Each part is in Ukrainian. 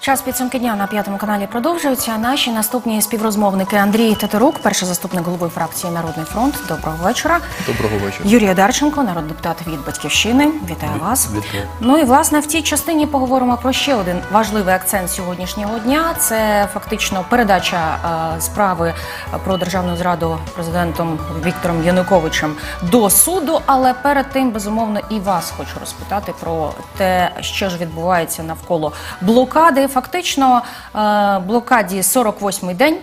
Час підсумки дня на п'ятому каналі продовжується. Наші наступні співрозмовники Андрій Тетерук, перший заступник голови фракції Народний фронт. Доброго вечора. Доброго вечора. Юрій Одарченко, народний депутат від батьківщини. Вітаю вас. вітаю. Ну і власне в цій частині поговоримо про ще один важливий акцент сьогоднішнього дня. Це фактично передача е, справи про державну зраду президентом Віктором Януковичем до суду. Але перед тим безумовно і вас хочу розпитати про те, що ж відбувається навколо блокади. Фактично е, блокаді 48-й день.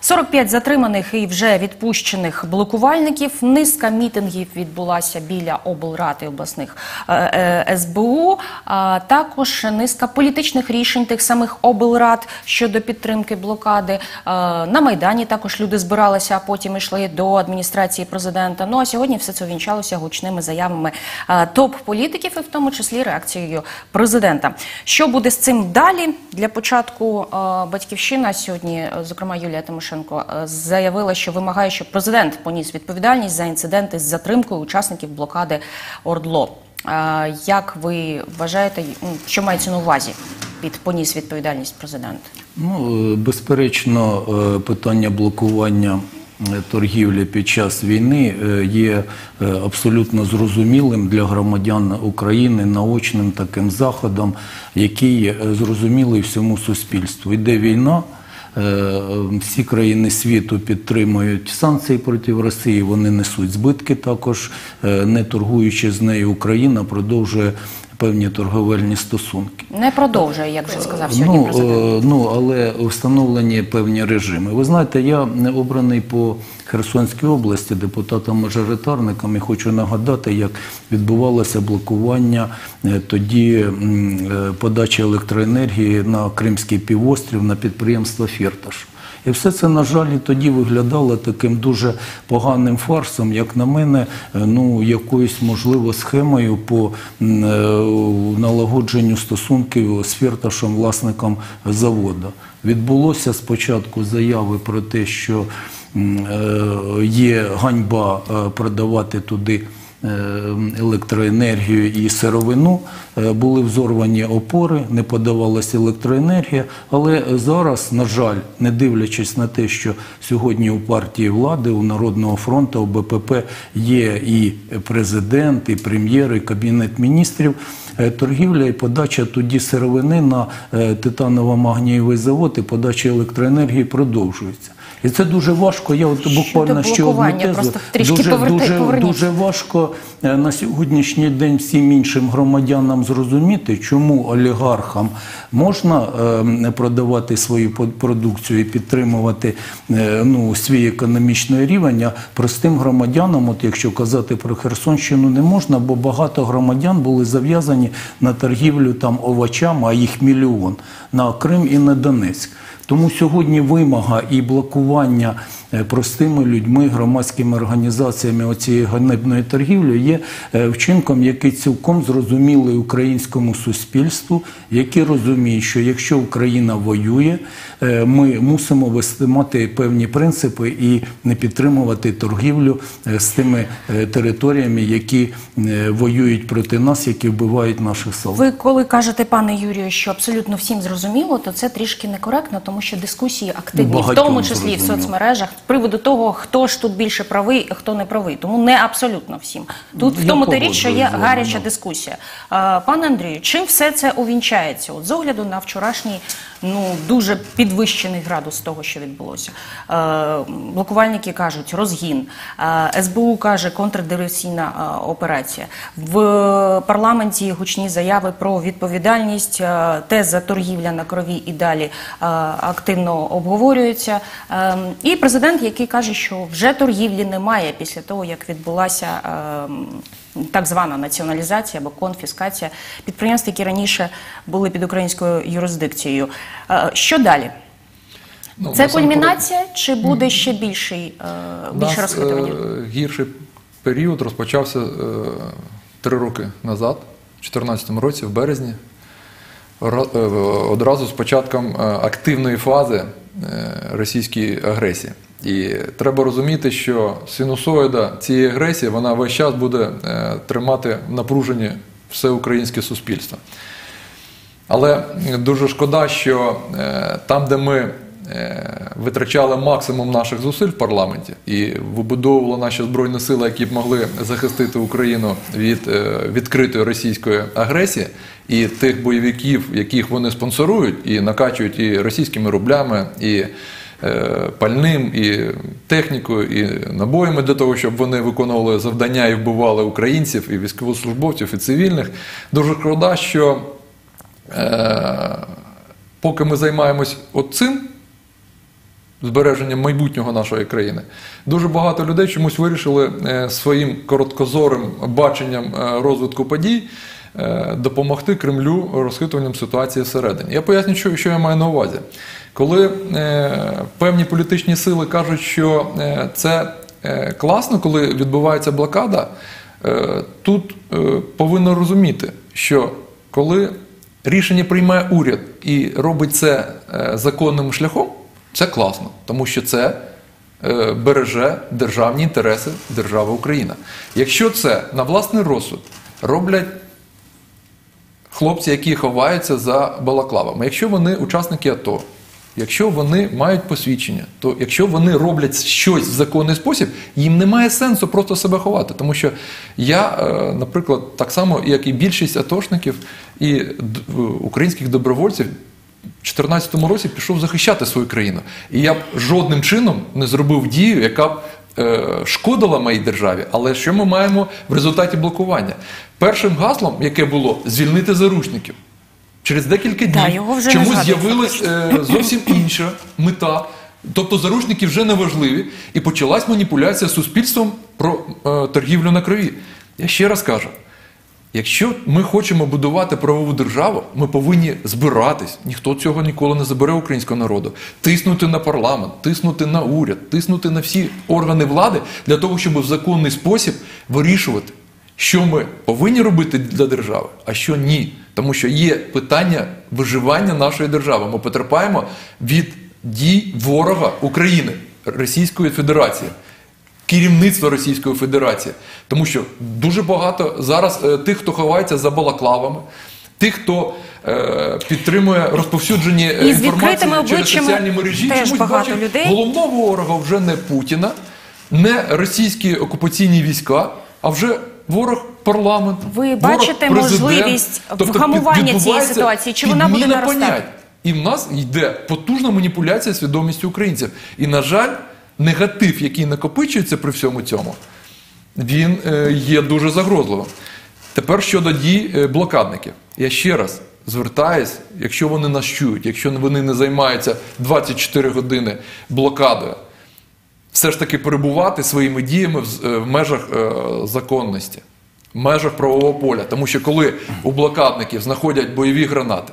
45 затриманих і вже відпущених блокувальників. Низка мітингів відбулася біля облрад і обласних е, е, СБУ. А також низка політичних рішень тих самих облрад щодо підтримки блокади. Е, на майдані також люди збиралися, а потім йшли до адміністрації президента. Ну а сьогодні все це увінчалося гучними заявами топ-політиків, і в тому числі реакцією президента. Що буде з цим далі? Для початку батьківщина сьогодні, зокрема Юлія Тимошенко, е, заявила, що вимагає, щоб президент поніс відповідальність за інциденти з затримкою учасників блокади Ордло. Е, Як ви вважаєте, що мається на увазі під поніс відповідальність президент? Ну, е, безперечно, питання блокування торгівлі під час війни є абсолютно зрозумілим для громадян України наочним таким заходом, який зрозумілий всьому суспільству. Йде війна. Е, Всі країни світу підтримують санкції проти Росії. Вони несуть збитки. Також е, не торгуючи з нею, Україна продовжує певні торговельні стосунки. Не продовжує, як вже сказав сьогодні Ну, президент. е, ну, але встановлені певні режими. Ви знаєте, я обраний по Херсонській області депутатом-мажоритарником і хочу нагадати, як відбувалося блокування е, тоді е, подачі електроенергії на Кримський півострів на підприємство «Фірташ». І все це, на жаль, і тоді виглядало таким дуже поганим фарсом, як на мене, е, ну, якоюсь, можливо, схемою по е, налагодженню стосунків з Фірташем, власником заводу. Відбулося спочатку заяви про те, що е, є ганьба продавати туди електроенергію і сировину, Е, були взорвані опори, не подавалася електроенергія. Але зараз, на жаль, не дивлячись на те, що сьогодні у партії влади, у Народного фронту, у БПП є і президент, і прем'єр, і кабінет міністрів. е, Торгівля і подача тоді сировини на е, титаново-магнієвий завод і подача електроенергії продовжується. І це дуже важко. Я от буквально ще одну тезу. дуже, поверти- дуже, дуже важко е, на сьогоднішній день всім іншим громадянам зрозуміти, чому олігархам можна е, продавати свою продукцію і підтримувати е, ну, свій економічний рівень, а простим громадянам, от якщо казати про Херсонщину, не можна, бо багато громадян були зав'язані на торгівлю там овочами, а їх мільйон на Крим і на Донецьк. Тому сьогодні вимога і блокування простими людьми, громадськими організаціями оцієї ганебної торгівлі є е, вчинком, який цілком зрозумілий українському суспільству, який розуміє, що якщо Україна воює, е, ми мусимо вести мати певні принципи і не підтримувати торгівлю е, з тими е, територіями, які е, воюють проти нас, які вбивають наших солдат. Ви коли кажете, пане Юрію, що абсолютно всім зрозуміло, то це трішки некоректно, тому що дискусії активні, в тому числі і в соцмережах, приводу того, хто ж тут більше правий, а хто не правий. Тому не абсолютно всім. Тут в тому та річ, що є гаряча дискусія. Пане Андрію, чим все це увінчається? От з огляду на вчорашній ну дуже підвищений градус того, що відбулося. Е, Блокувальники кажуть розгін. Е, СБУ каже контрдиверсійна е, операція. В парламенті гучні заяви про відповідальність. е, Теза торгівля на крові і далі е, активно обговорюється. Е, І президент, який каже, що вже торгівлі немає після того, як відбулася. е, Так звана націоналізація або конфіскація підприємств, які раніше були під українською юрисдикцією. Е, Що далі? Ну, Це кульмінація чи буде ще більший, е, більше розхитування? е, Гірший період розпочався три роки назад, у 2014 році, в березні. Одразу з початком активної фази російської агресії. І треба розуміти, що синусоїда цієї агресії вона весь час буде е, тримати в напруженні все українське суспільство. Але дуже шкода, що е, там, де ми е, витрачали максимум наших зусиль в парламенті і вибудовували наші збройні сили, які б могли захистити Україну від е, відкритої російської агресії і тих бойовиків, яких вони спонсорують і накачують і російськими рублями, і е, пальним, і технікою, і набоями для того, щоб вони виконували завдання і вбивали українців, і військовослужбовців, і цивільних. Дуже шкода, що е, поки ми займаємось цим, збереженням майбутнього нашої країни, дуже багато людей чомусь вирішили е, своїм короткозорим баченням е, розвитку подій е, допомогти Кремлю розхитуванням ситуації всередині. Я поясню, що, я маю на увазі. Коли е, певні політичні сили кажуть, що е, це е, класно, коли відбувається блокада, е, тут е, повинно розуміти, що коли рішення приймає уряд і робить це е, законним шляхом, це класно, тому що це е, береже державні інтереси держави Україна. Якщо це на власний розсуд роблять хлопці, які ховаються за балаклавами, якщо вони учасники АТО, якщо вони мають посвідчення, то якщо вони роблять щось в законний спосіб, їм немає сенсу просто себе ховати. Тому що я, е, наприклад, так само, як і більшість атошників і українських добровольців. У 2014 році пішов захищати свою країну. І я б жодним чином не зробив дію, яка б шкодила моїй державі. Але що ми маємо в результаті блокування? Першим гаслом, яке було звільнити заручників. Через декілька днів Да, чомусь з'явилась е, зовсім інша мета. Тобто заручники вже не важливі, і почалась маніпуляція суспільством про е, торгівлю на крові. Я ще раз кажу: якщо ми хочемо будувати правову державу, ми повинні збиратись. Ніхто цього ніколи не забере українського народу. Тиснути на парламент, тиснути на уряд, тиснути на всі органи влади для того, щоб в законний спосіб вирішувати, що ми повинні робити для держави, а що ні. Тому що є питання виживання нашої держави. Ми потерпаємо від дій ворога України, Російської Федерації керівництва Російської Федерації. Тому що дуже багато зараз е, тих, хто ховається за балаклавами, тих, хто е, підтримує розповсюджені е, І інформації через соціальні мережі, теж чомусь багато бачать людей. головного ворога вже не Путіна, не російські окупаційні війська, а вже ворог парламент. Ви ворог бачите президент. можливість Тобто вгамування цієї ситуації? Чи вона буде наростати? понять. І в нас йде потужна маніпуляція свідомістю українців. І, на жаль, негатив, який накопичується при всьому цьому, він е, є дуже загрозливим. Тепер щодо дій е, блокадників. Я ще раз звертаюсь, якщо вони нас чують, якщо вони не займаються 24 години блокадою, все ж таки перебувати своїми діями в, е, межах законності, в межах правового поля. Тому що коли у блокадників знаходять бойові гранати,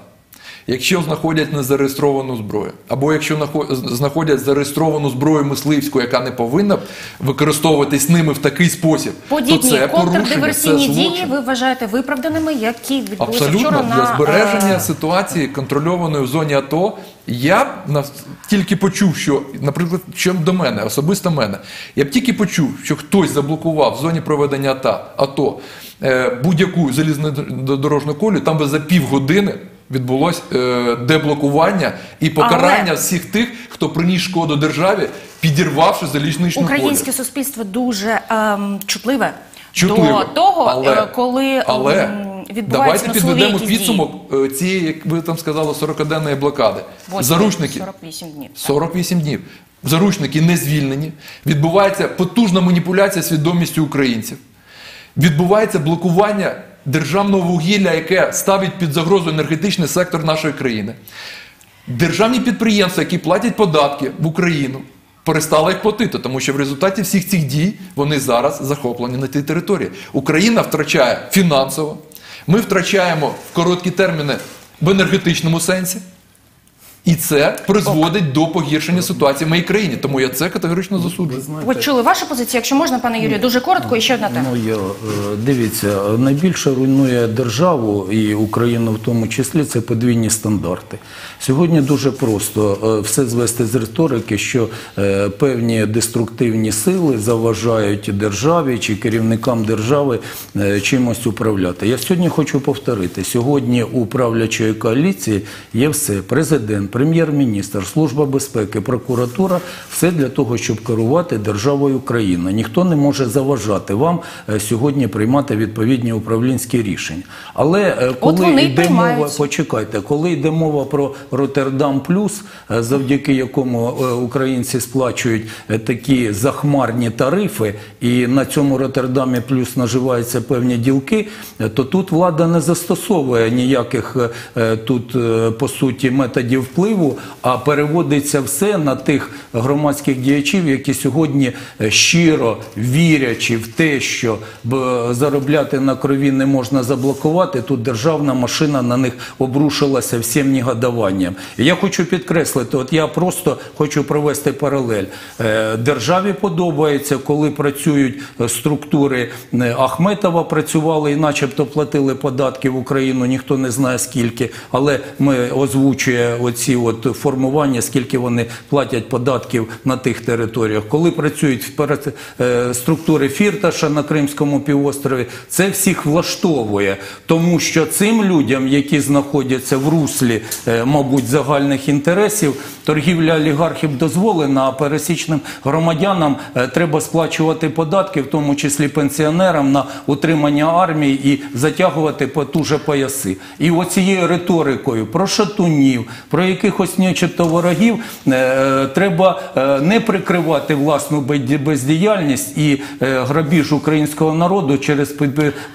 якщо знаходять незареєстровану зброю, або якщо знаходять зареєстровану зброю мисливську, яка не повинна використовуватись ними в такий спосіб, то це порушення, це контрдиверсійні дії ви вважаєте виправданими, які відбулися Абсолютно вчора для збереження е, ситуації контрольованої в зоні АТО. Я б на- тільки почув, що, наприклад, що до мене, особисто мене, я б тільки почув, що хтось заблокував в зоні проведення АТО, АТО е, будь-яку залізнодорожну колію, там би за півгодини відбулось е, деблокування і покарання Але- всіх тих, хто приніс шкоду державі, підірвавши залізничну колію. Українське суспільство дуже ем, чутливе, Чутливо. до того, але, е, коли але ем, відбуваються давайте підведемо дії. підсумок е, цієї, як ви там сказали, 40-денної блокади. Восьмий, Заручники 48 днів. 48 днів. Заручники не звільнені. Відбувається потужна маніпуляція свідомістю українців. Відбувається блокування державного вугілля, яке ставить під загрозу енергетичний сектор нашої країни. Державні підприємства, які платять податки в Україну, перестали їх платити, тому що в результаті всіх цих дій вони зараз захоплені на тій території. Україна втрачає фінансово, ми втрачаємо в короткі терміни в енергетичному сенсі. І це призводить до погіршення ситуації в моїй країні. Тому я це категорично засуджую. Почули вашу позицію. Якщо можна, пане Юрію, дуже коротко і ще одна тема. Ну, я, е, дивіться, найбільше руйнує державу і Україну в тому числі це подвійні стандарти. Сьогодні дуже просто е, все звести з риторики, що е, певні деструктивні сили заважають державі чи керівникам держави чимось управляти. Я сьогодні хочу повторити: сьогодні у правлячої коаліції є все: президент, прем'єр-міністр, служба безпеки, прокуратура, все для того, щоб керувати державою Україна. Ніхто не може заважати вам е, сьогодні приймати відповідні управлінські рішення. Але е, коли йде мова, почекайте, коли йде мова про Роттердам Плюс, е, завдяки якому українці сплачують такі захмарні тарифи, і на цьому Роттердамі плюс наживаються певні ділки, то тут влада не застосовує ніяких тут по суті методів впливу, а переводиться все на тих громадських діячів, які сьогодні е, щиро вірячи в те, що заробляти на крові не можна заблокувати. Тут державна машина на них обрушилася всім негодуванням. І я хочу підкреслити, от я просто хочу провести паралель. Е, Державі подобається, коли працюють е, структури е, Ахметова, працювали і начебто платили податки в Україну, ніхто не знає скільки, але ми озвучує оці от формування, скільки вони платять податків на тих територіях. Коли працюють е, структури Фірташа на Кримському півострові, це всіх влаштовує, тому що цим людям, які знаходяться в руслі, е, мабуть, загальних інтересів, торгівля олігархів дозволена, а пересічним громадянам е, треба сплачувати податки, в тому числі пенсіонерам, на утримання армії і затягувати потуже пояси. І оцією риторикою про шатунів, про якихось начебто ворогів е, треба е, не прикривати власну безді- бездіяльність і е, грабіж українського народу через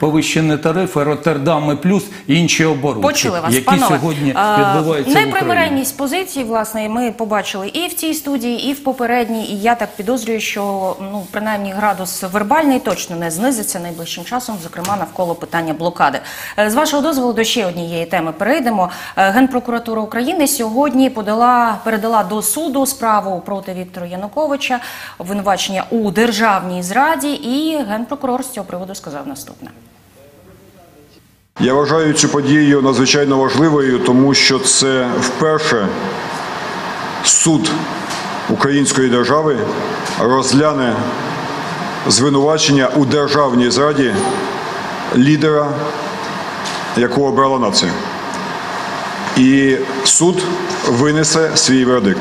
повищені тарифи, Роттердами плюс і інші оборудки, які панове. сьогодні відбуваються в Україні. Непримиренність позиції, власне, ми побачили і в цій студії, і в попередній. І я так підозрюю, що ну принаймні градус вербальний точно не знизиться найближчим часом, зокрема навколо питання блокади. З вашого дозволу до ще однієї теми перейдемо. Генпрокуратура України сьогодні подала передала до суду справу проти Віктора Януковича, обвинувачення у державній зраді. І генпрокурор з цього приводу сказав наступне. Я вважаю цю подію надзвичайно важливою, тому що це вперше суд української держави розгляне звинувачення у державній зраді лідера, якого обрала нація. І суд винесе свій вердикт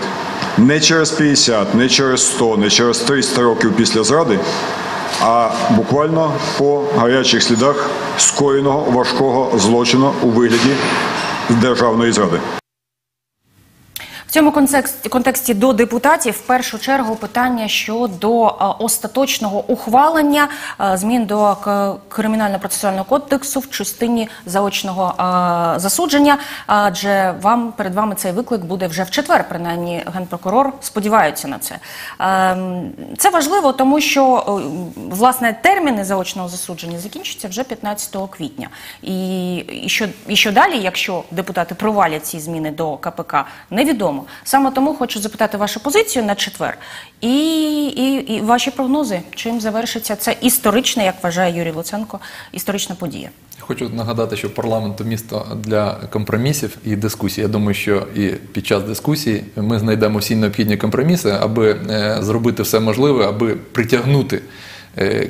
не через 50, не через 100, не через 300 років після зради, а буквально по гарячих слідах скоєного важкого злочину у вигляді державної зради. Цьому контексті, до депутатів в першу чергу питання щодо остаточного ухвалення змін до кримінально-процесуального кодексу в частині заочного засудження. Адже вам перед вами цей виклик буде вже в четвер. Принаймні, генпрокурор сподіваються на це. Ем, Це важливо, тому що власне терміни заочного засудження закінчаться вже 15 квітня. І, і, що, і що далі, якщо депутати провалять ці зміни до КПК, невідомо. Саме тому хочу запитати вашу позицію на четвер і, і, і ваші прогнози, чим завершиться це історична, як вважає Юрій Луценко, історична подія. Хочу нагадати, що парламент місто для компромісів і дискусій. Я думаю, що і під час дискусії ми знайдемо всі необхідні компроміси, аби е, зробити все можливе, аби притягнути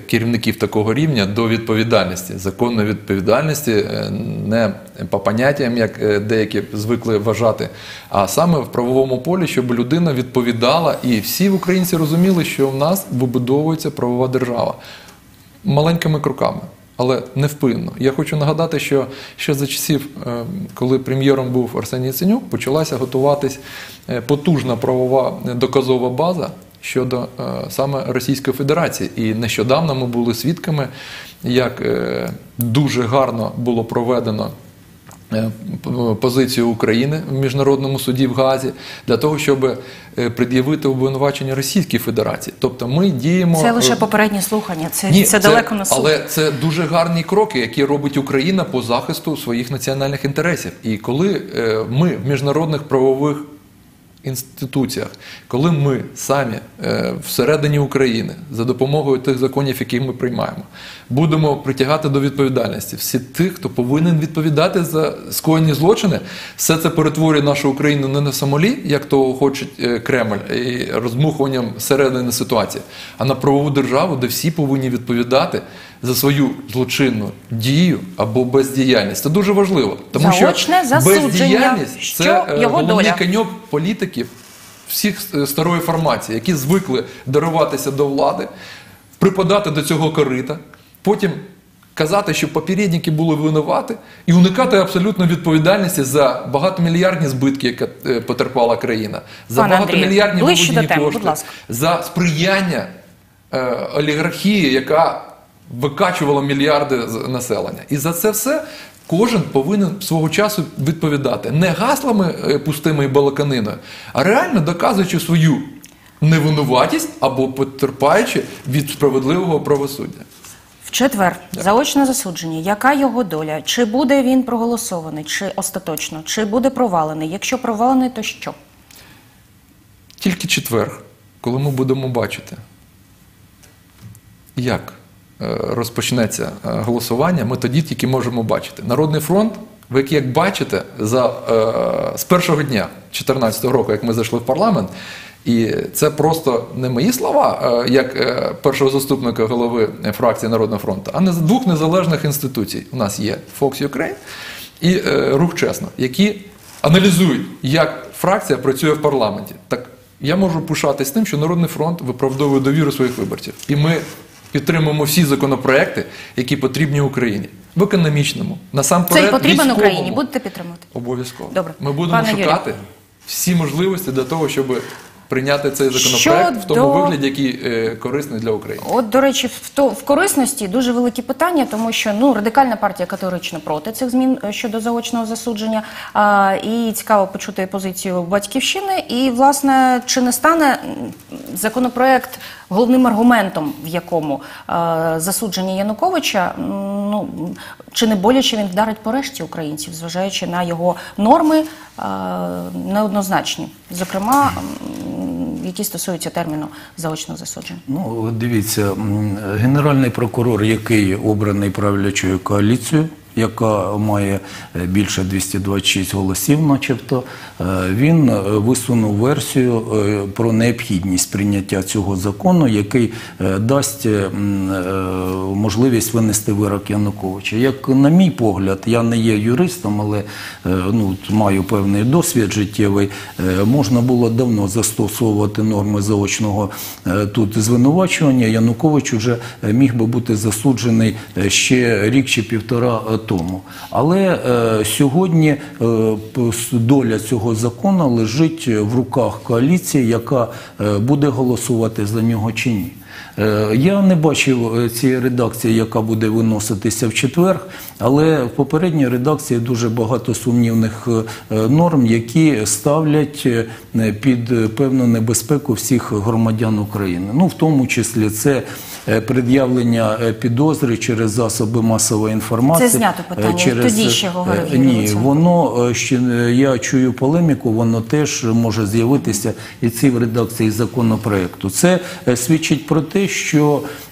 керівників такого рівня до відповідальності, законної відповідальності, е, не по поняттям, як е, деякі звикли вважати, а саме в правовому полі, щоб людина відповідала, і всі українці розуміли, що в нас вибудовується правова держава маленькими кроками, але невпинно. Я хочу нагадати, що ще за часів, е, коли прем'єром був Арсеній Яценюк, почалася готуватись е, потужна правова е, доказова база щодо е, саме Російської Федерації. І нещодавно ми були свідками, як е, дуже гарно було проведено. е, Позицію України в міжнародному суді в Газі для того, щоб пред'явити обвинувачення Російській Федерації. Тобто ми діємо Це лише попередні слухання, це, ні, це далеко на суд. Але це дуже гарні кроки, які робить Україна по захисту своїх національних інтересів. І коли ми в міжнародних правових інституціях, коли ми самі е, всередині України за допомогою тих законів, які ми приймаємо, будемо притягати до відповідальності всі тих, хто повинен відповідати за скоєні злочини, все це перетворює нашу Україну не на самолі, як того хоче Кремль, і розмухуванням середини ситуації, а на правову державу, де всі повинні відповідати за свою злочинну дію або бездіяльність. Це дуже важливо, тому Заочне що бездіяльність Що це е, його головний доля? коньок політиків всіх е, старої формації, які звикли даруватися до влади, припадати до цього корита, потім казати, що попередники були винуваті, і уникати абсолютно відповідальності за багатомільярдні збитки, які е, потерпала країна, за Пане багатомільярдні виведені кошти, за сприяння е, олігархії, яка викачувала мільярди населення. І за це все кожен повинен свого часу відповідати не гаслами е, пустими і балаканиною, а реально доказуючи свою невинуватість або потерпаючи від справедливого правосуддя. В четвер заочне засудження. Яка його доля? Чи буде він проголосований, чи остаточно, чи буде провалений? Якщо провалений, то що? Тільки четвер, коли ми будемо бачити, як розпочнеться е, голосування, ми тоді тільки можемо бачити. Народний фронт, ви як- бачите, за, е, з першого дня 2014 року, як ми зайшли в парламент, і це просто не мої слова, е, як е, першого заступника голови фракції Народного фронту, а не з двох незалежних інституцій. У нас є Fox Ukraine і е, Рух Чесно, які аналізують, як фракція працює в парламенті. Так я можу пишатись тим, що Народний фронт виправдовує довіру своїх виборців. І ми підтримуємо всі законопроекти, які потрібні Україні в економічному, насамперед Цей потрібен військовому. Україні. Будете підтримувати? Обов'язково. Добре. Ми будемо Пане шукати шукати всі можливості для того, щоб прийняти цей законопроект в тому вигляді, який е, корисний для України. От, до речі, в, то, в корисності дуже великі питання, тому що ну, радикальна партія категорично проти цих змін е, щодо заочного засудження. А, і цікаво почути позицію батьківщини. І, власне, чи не стане законопроект головним аргументом, в якому е, засудження Януковича, ну, чи не боляче він вдарить по решті українців, зважаючи на його норми е, неоднозначні, зокрема, які стосуються терміну заочного засудження? Ну, дивіться, генеральний прокурор, який обраний правлячою коаліцією, яка має е, більше 226 голосів, начебто, е, він е, висунув версію про необхідність прийняття цього закону, який дасть можливість винести вирок Януковича. Як на мій погляд, я не є юристом, але ну, маю певний досвід життєвий. Можна було давно застосовувати норми заочного тут звинувачування. Янукович вже міг би бути засуджений ще рік чи півтора тому. Але е, сьогодні е, доля цього закону лежить в руках коаліції, яка е, буде голосувати за нього чи ні. Е, Я не бачив е, цієї редакції, яка буде виноситися в четвер, але в попередній редакції дуже багато сумнівних е, норм, які ставлять під певну небезпеку всіх громадян України. Ну, в тому числі це пред'явлення е, підозри через засоби масової інформації. Це знято питання, Через... тоді ще говорив е, Ні, воно е, ще е, я чую полеміку, воно теж може з'явитися і ці в редакції законопроекту. Це е, свідчить про те, що е,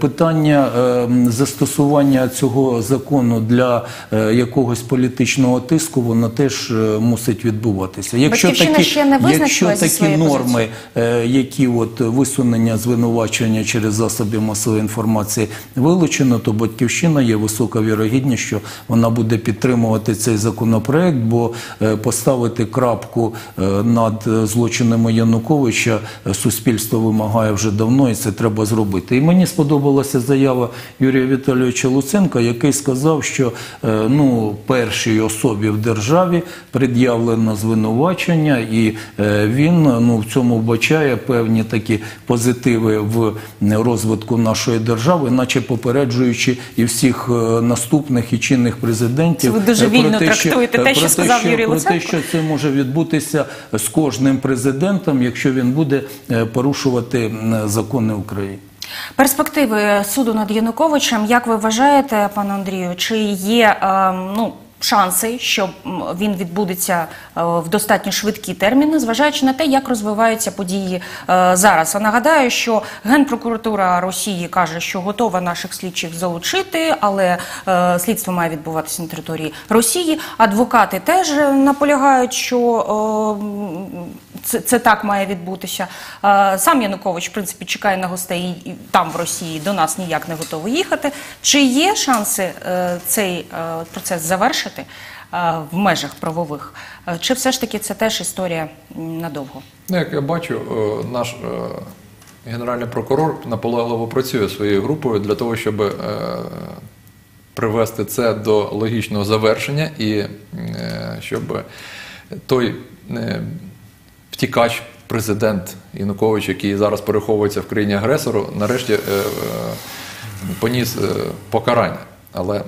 питання е, застосування цього закону для е, якогось політичного тиску, воно теж е, мусить відбуватися. Якщо такі, ще не якщо такі норми, позицією. е, які от висунення звинувачення через засоби масової інформації вилучено, то батьківщина є висока вірогідність, що вона буде підтримувати цей законопроект, бо е, поставити крапку е, над е, злочинами Януковича е, суспільство вимагає вже давно, і це треба зробити. І мені сподобалася заява Юрія Віталійовича Луценка, який сказав, що е, ну першій особі в державі пред'явлено звинувачення, і е, він ну в цьому вбачає певні такі позитиви в розвитку нашої держави, наче попереджуючи і всіх е, наступних і чинних президентів. Це ви дуже вільно те, що- трактуєте те, що сказав Юрій про те, що це може відбутися з кожним президентом, якщо він буде порушувати закони України. Перспективи суду над Януковичем, як ви вважаєте, пане Андрію, чи є е, ну, шанси, що він відбудеться е, в достатньо швидкі терміни, зважаючи на те, як розвиваються події е, зараз. А нагадаю, що Генпрокуратура Росії каже, що готова наших слідчих залучити, але е, слідство має відбуватися на території Росії. Адвокати теж наполягають, що це, так має відбутися. Сам Янукович, в принципі, чекає на гостей там в Росії до нас ніяк не готовий їхати. Чи є шанси цей процес завершити е, в межах правових? Е, Чи все ж таки це теж історія надовго? Ну, як я бачу, е, наш генеральний прокурор наполегливо працює своєю групою для того, щоб привести це до логічного завершення і щоб той втікач, президент Янукович, який зараз переховується в країні агресору, нарешті поніс покарання. Але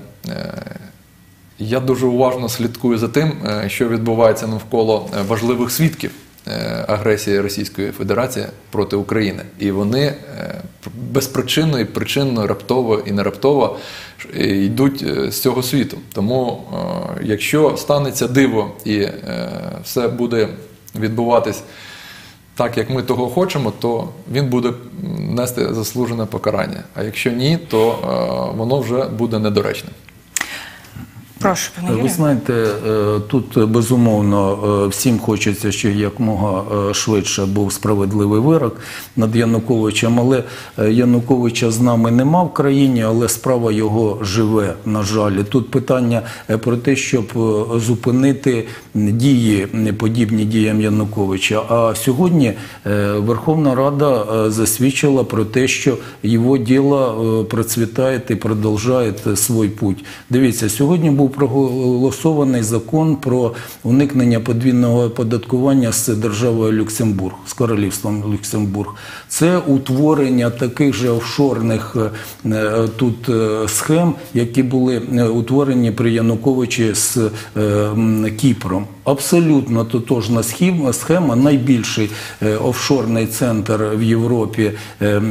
я дуже уважно слідкую за тим, е, що відбувається навколо е, важливих свідків е, агресії Російської Федерації проти України. І вони безпричинно і причинно, раптово і не раптово йдуть з цього світу. Тому, якщо станеться диво і все буде відбуватись так, як ми того хочемо, то він буде нести заслужене покарання. А якщо ні, то воно вже буде недоречним. Прошу, пане Ви знаєте, е, тут е, безумовно е, всім хочеться, щоб якомога швидше був справедливий вирок над Януковичем. Але Януковича з нами нема в країні, але справа його живе, на жаль. Тут питання про те, щоб зупинити дії, подібні діям Януковича. А сьогодні Верховна Рада засвідчила про те, що його діло процвітає і продовжує свій путь. Дивіться, сьогодні був проголосований закон про уникнення подвійного оподаткування з державою Люксембург, з королівством Люксембург. Це утворення таких же офшорних е, тут е, схем, які були е, утворені при Януковичі з Кіпром. Абсолютно тотожна схема. Найбільший офшорний центр в Європі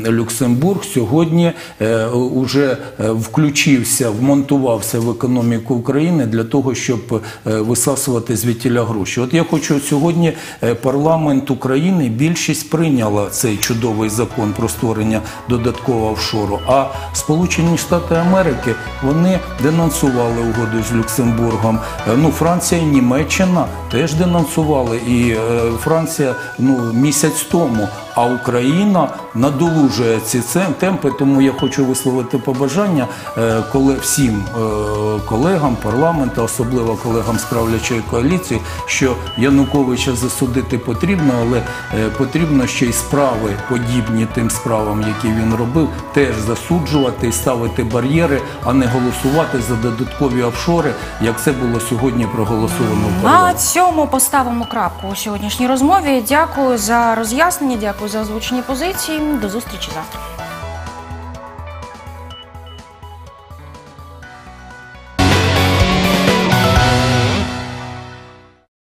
Люксембург сьогодні е, уже е, включився, вмонтувався в економіку України для того, щоб е, висасувати звідтіля гроші. От я хочу сьогодні е, парламент України більшість прийняла цей чудовий закон про створення додаткового офшору. А Сполучені Штати Америки вони денонсували угоду з Люксембургом. Е, Ну, Франція Німеччина теж денонсували, і Франція ну місяць тому. А Україна надолужує ці темпи, тому я хочу висловити побажання е, коли всім е, колегам парламенту, особливо колегам з правлячої коаліції, що Януковича засудити потрібно, але е, потрібно ще й справи подібні тим справам, які він робив, теж засуджувати і ставити бар'єри, а не голосувати за додаткові офшори, як це було сьогодні проголосовано На цьому поставимо крапку у сьогоднішній розмові. Дякую за роз'яснення, дякую за озвучені позиції. До зустрічі завтра.